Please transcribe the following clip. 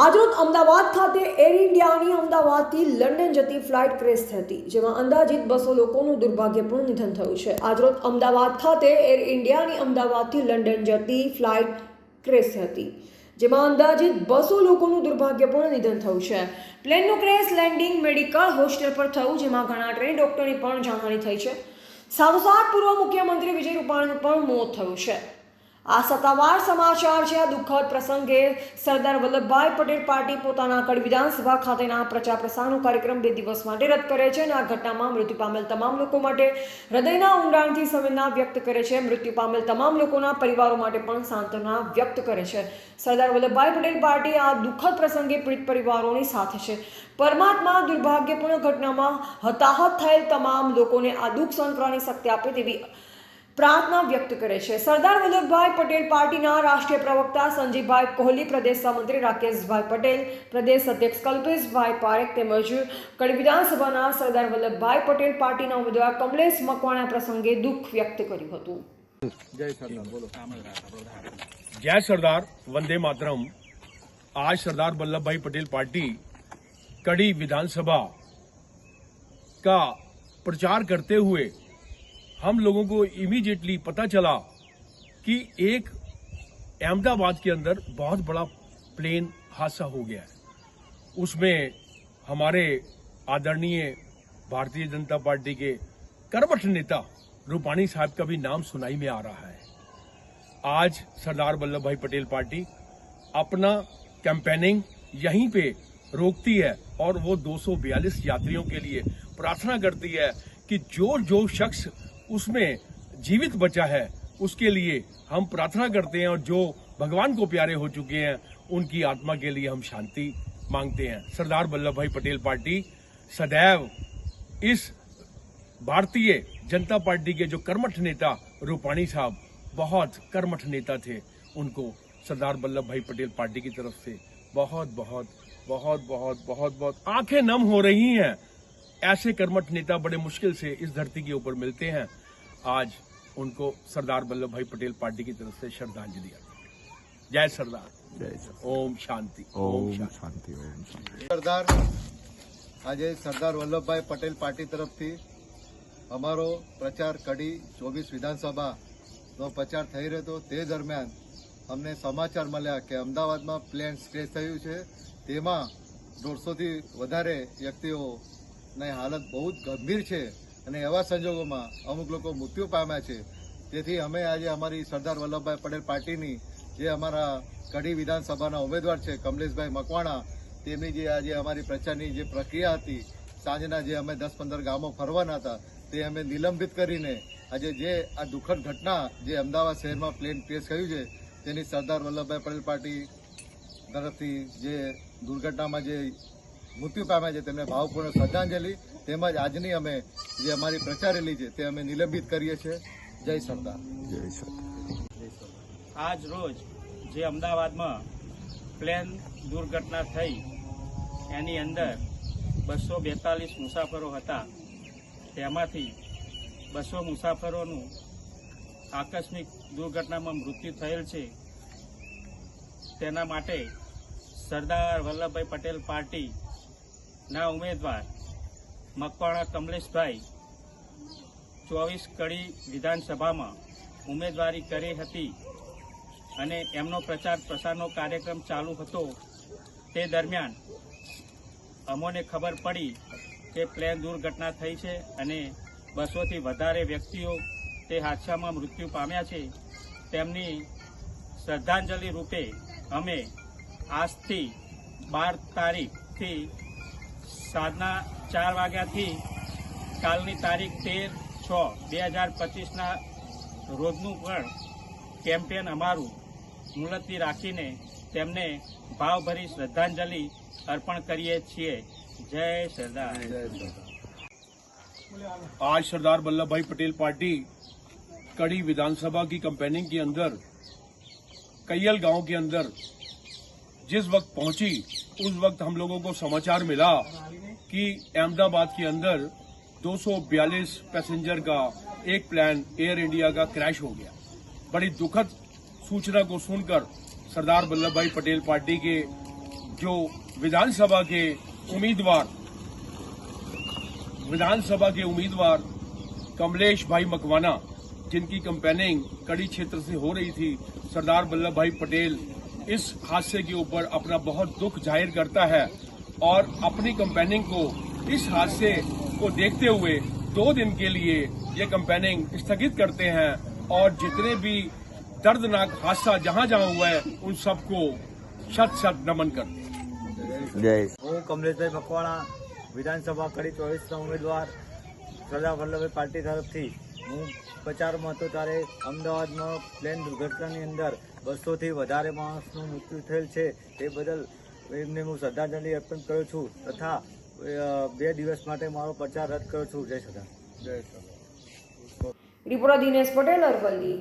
આજરોજ અમદાવાદ ખાતે એર ઇન્ડિયાની અમદાવાદથી લંડન જતી ફ્લાઇટ ક્રેશ હતી જેમાં અંદાજિત બસો લોકોનું દુર્ભાગ્યપૂર્ણ નિધન થયું છે. આજરોજ અમદાવાદ ખાતે એર ઇન્ડિયાની અમદાવાદથી લંડન જતી ફ્લાઇટ ક્રેશ હતી જેમાં અંદાજિત બસો લોકોનું દુર્ભાગ્યપૂર્ણ નિધન થયું છે. પ્લેનનું ક્રેશ લેન્ડિંગ મેડિકલ હોસ્ટેલ પર થયું, જેમાં ઘણા ટ્રેન ડોક્ટરની પણ જાનહાની થઈ છે. સાથોસાથ પૂર્વ મુખ્યમંત્રી વિજય રૂપાણીનું પણ મોત થયું છે. આ સત્તાવાર સમાચાર છે. આ દુઃખદ પ્રસંગે સરદાર વલ્લભભાઈ પટેલ પાર્ટી પોતાના કડ વિધાનસભા ખાતેના પ્રચાર પ્રસારનો કાર્યક્રમ બે દિવસ માટે રદ કરે છે અને આ ઘટનામાં મૃત્યુ પામેલ તમામ લોકો માટે હૃદયના ઊંડાણથી સંવેદના વ્યક્ત કરે છે. મૃત્યુ પામેલ તમામ લોકોના પરિવારો માટે પણ સાંત્વના વ્યક્ત કરે છે. સરદાર વલ્લભભાઈ પટેલ પાર્ટી આ દુઃખદ પ્રસંગે પીડિત પરિવારોની સાથે છે. પરમાત્મા દુર્ભાગ્યપૂર્ણ ઘટનામાં હતાહત થયેલ તમામ લોકોને આ દુઃખ કરવાની શક્તિ આપે તેવી પ્રાર્થના વ્યક્ત કરે છે સરદાર વલ્લભભાઈ પટેલ પાર્ટીના રાષ્ટ્રીય પ્રવક્તા સંજયભાઈ કોહલી પ્રદેશ સહમંત્રી રાકેશભાઈ પટેલ પ્રદેશ અધ્યક્ષ કલ્પેશભાઈ પારેખ તેમજ કડી વિધાનસભાના સરદાર વલ્લભભાઈ પટેલ પાર્ટીના ઉમેદવાર કમલેશ મકવાણા પ્રસંગે દુઃખ વ્યક્ત કર્યું હતું જય સરદાર બોલો जय सरदार वंदे मातरम आज सरदार वल्लभ भाई पटेल पार्टी कड़ी विधानसभा का प्रचार करते हुए हम लोगों को इमीडिएटली पता चला कि एक अहमदाबाद के अंदर बहुत बड़ा प्लेन हादसा हो गया है। उसमें हमारे आदरणीय भारतीय जनता पार्टी के कर्मठ नेता रूपाणी साहब का भी नाम सुनाई में आ रहा है। आज सरदार वल्लभ भाई पटेल पार्टी अपना कैंपेनिंग यहीं पे रोकती है और वो 242 यात्रियों के लिए प्रार्थना करती है कि जो जो शख्स उसमें जीवित बचा है, उसके लिए हम प्रार्थना करते हैं और जो भगवान को प्यारे हो चुके हैं, उनकी आत्मा के लिए हम शांति मांगते हैं। सरदार वल्लभ भाई पटेल पार्टी सदैव इस भारतीय जनता पार्टी के जो कर्मठ नेता रूपाणी साहब, बहुत कर्मठ नेता थे, उनको सरदार वल्लभ भाई पटेल पार्टी की तरफ़ से बहुत बहुत बहुत बहुत बहुत बहुत आँखें नम हो रही हैं। ऐसे कर्मठ नेता बड़े मुश्किल से इस धरती के ऊपर मिलते हैं। आज उनको सरदार वल्लभ भाई पटेल पार्टी की तरफ से श्रद्धांजलि अर्पित है। जय सरदार જય સરદાર ओम शांति ઓમ शांति શાંતિ ઓમ શાંતિ સરદાર આજે સરદાર વલ્લભભાઈ પટેલ પાર્ટી તરફથી અમારો પ્રચાર કડી ચોવીસ વિધાનસભાનો પ્રચાર થઈ રહ્યો હતો તે દરમિયાન અમને સમાચાર મળ્યા કે અમદાવાદમાં પ્લેન ક્રેશ થયું છે તેમાં દોઢસોથી વધારે વ્યક્તિઓની હાલત બહુ જ ગંભીર છે અને એવા સંજોગોમાં અમુક લોકો મૃત્યુ પામ્યા છે. તેથી અમે આજે અમારી સરદાર વલ્લભભાઈ પટેલ પાર્ટીની જે અમારા કડી વિધાનસભાના ઉમેદવાર છે, કમલેશભાઈ મકવાણા, તેમની જે આજે અમારી પ્રચારની જે પ્રક્રિયા હતી, સાંજના જે અમે દસ પંદર ગામો ફરવાના હતા, તે અમે નિલંબિત કરીને આજે જે આ દુઃખદ ઘટના જે અમદાવાદ શહેરમાં પ્લેન ક્રેશ થયું છે, તેની સરદાર વલ્લભભાઈ પટેલ પાર્ટી તરફથી જે દુર્ઘટનામાં જે મૃત્યુ પામ્યા છે તેમને ભાવપૂર્ણ શ્રદ્ધાંજલિ તેમજ આજની અમે જે અમારી પ્રચારેલી છે તે અમે નિલંબિત કરીએ છીએ. જય સરદાર જય સરદાર આજ રોજ જે અમદાવાદમાં પ્લેન દુર્ઘટના થઈ એની અંદર બસો બેતાલીસ મુસાફરો હતા. તેમાંથી બસો મુસાફરોનું આકસ્મિક દુર્ઘટનામાં મૃત્યુ થયેલ છે. તેના માટે સરદાર વલ્લભભાઈ પટેલ પાર્ટીના ઉમેદવાર મકવાણા કમલેશભાઈ ચોવીસ કડી વિધાનસભામાં ઉમેદવારી કરી હતી અને એમનો પ્રચાર પ્રસારનો કાર્યક્રમ ચાલુ હતો. તે દરમિયાન અમોને ખબર પડી કે પ્લેન દુર્ઘટના થઈ છે અને બસોથી વધારે વ્યક્તિઓ તે હાદસામાં મૃત્યુ પામ્યા છે. તેમની શ્રદ્ધાંજલિ રૂપે અમે આજથી બાર તારીખથી સાંજના ચાર વાગ્યાથી કાલની તારીખ તેર છ બે હજાર પચીસના રોજનું પણ કેમ્પેન અમારું મુલતવી રાખીને તેમને ભાવભરી શ્રદ્ધાંજલિ અર્પણ કરીએ છીએ જય સરદાર आज सरदार वल्लभ भाई पटेल पार्टी कड़ी विधानसभा की कैंपेनिंग के अंदर कैयल गांव के अंदर जिस वक्त पहुंची उस वक्त हम लोगों को समाचार मिला कि अहमदाबाद के अंदर 242 पैसेंजर का एक प्लान एयर इंडिया का क्रैश हो गया। बड़ी दुखद सूचना को सुनकर सरदार वल्लभ भाई पटेल पार्टी के जो विधानसभा के उम्मीदवार, विधानसभा के उम्मीदवार कमलेश भाई मकवाना, जिनकी कंपेनिंग कड़ी क्षेत्र से हो रही थी, सरदार वल्लभ भाई पटेल इस हादसे के ऊपर अपना बहुत दुख जाहिर करता है और अपनी कंपेनिंग को इस हादसे को देखते हुए दो दिन के लिए ये कंपेनिंग स्थगित करते हैं और जितने भी दर्दनाक हादसा जहां जहां हुआ है उन सबको शत शत नमन करते हैं જય હું કમલેશભાઈ મકવાણા વિધાનસભા કડી ચોવીસના ઉમેદવાર સરદાર વલ્લભભાઈ પાર્ટી તરફથી હું પ્રચારમાં હતો ત્યારે અમદાવાદમાં પ્લેન દુર્ઘટનાની અંદર બસોથી વધારે માણસનું મૃત્યુ થયેલ છે, તે બદલ એમને હું શ્રદ્ધાંજલિ અર્પણ કરું છું તથા બે દિવસ માટે મારો પ્રચાર રદ કરું છું. જય સદા જય સદા રિપોર્ટર દિનેશ પટેલ, અરવલ્લી.